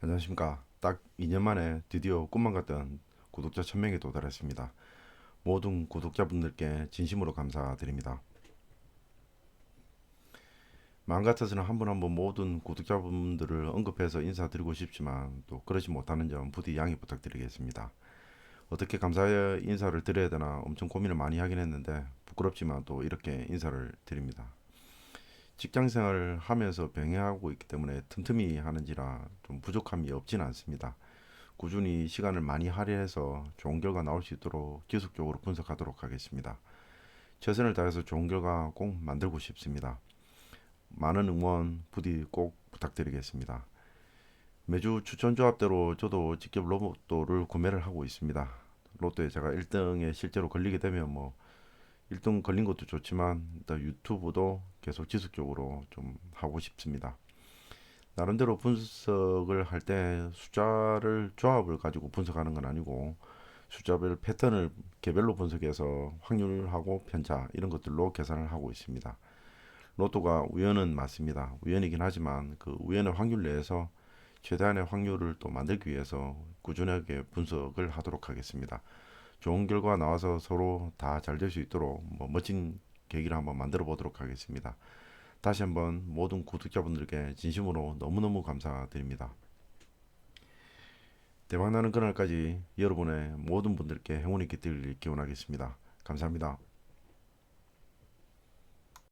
안녕하십니까. 딱 2년 만에 드디어 꿈만 같던 구독자 1000명에 도달했습니다. 모든 구독자분들께 진심으로 감사드립니다. 마음 같아서는 한 분 한 분 모든 구독자분들을 언급해서 인사드리고 싶지만 또 그러지 못하는 점 부디 양해 부탁드리겠습니다. 어떻게 감사의 인사를 드려야 되나 엄청 고민을 많이 하긴 했는데 부끄럽지만 또 이렇게 인사를 드립니다. 직장 생활을 하면서 병행하고 있기 때문에 틈틈이 하는지라 좀 부족함이 없지는 않습니다. 꾸준히 시간을 많이 할애해서 좋은 결과 나올 수 있도록 지속적으로 분석하도록 하겠습니다. 최선을 다해서 좋은 결과 꼭 만들고 싶습니다. 많은 응원 부디 꼭 부탁드리겠습니다. 매주 추천 조합대로 저도 직접 로또를 구매를 하고 있습니다. 로또에 제가 1등에 실제로 걸리게 되면 뭐 1등 걸린 것도 좋지만 일단 유튜브도 계속 지속적으로 좀 하고 싶습니다. 나름대로 분석을 할 때 숫자를 조합을 가지고 분석하는 건 아니고 숫자별 패턴을 개별로 분석해서 확률하고 편차 이런 것들로 계산을 하고 있습니다. 로또가 우연은 맞습니다. 우연이긴 하지만 그 우연의 확률 내에서 최대한의 확률을 또 만들기 위해서 꾸준하게 분석을 하도록 하겠습니다. 좋은 결과 나와서 서로 다 잘 될 수 있도록 뭐 멋진 계기를 한번 만들어 보도록 하겠습니다. 다시 한번 모든 구독자분들께 진심으로 너무너무 감사드립니다. 대박나는 그날까지 여러분의 모든 분들께 행운이 깃들길 기원하겠습니다. 감사합니다.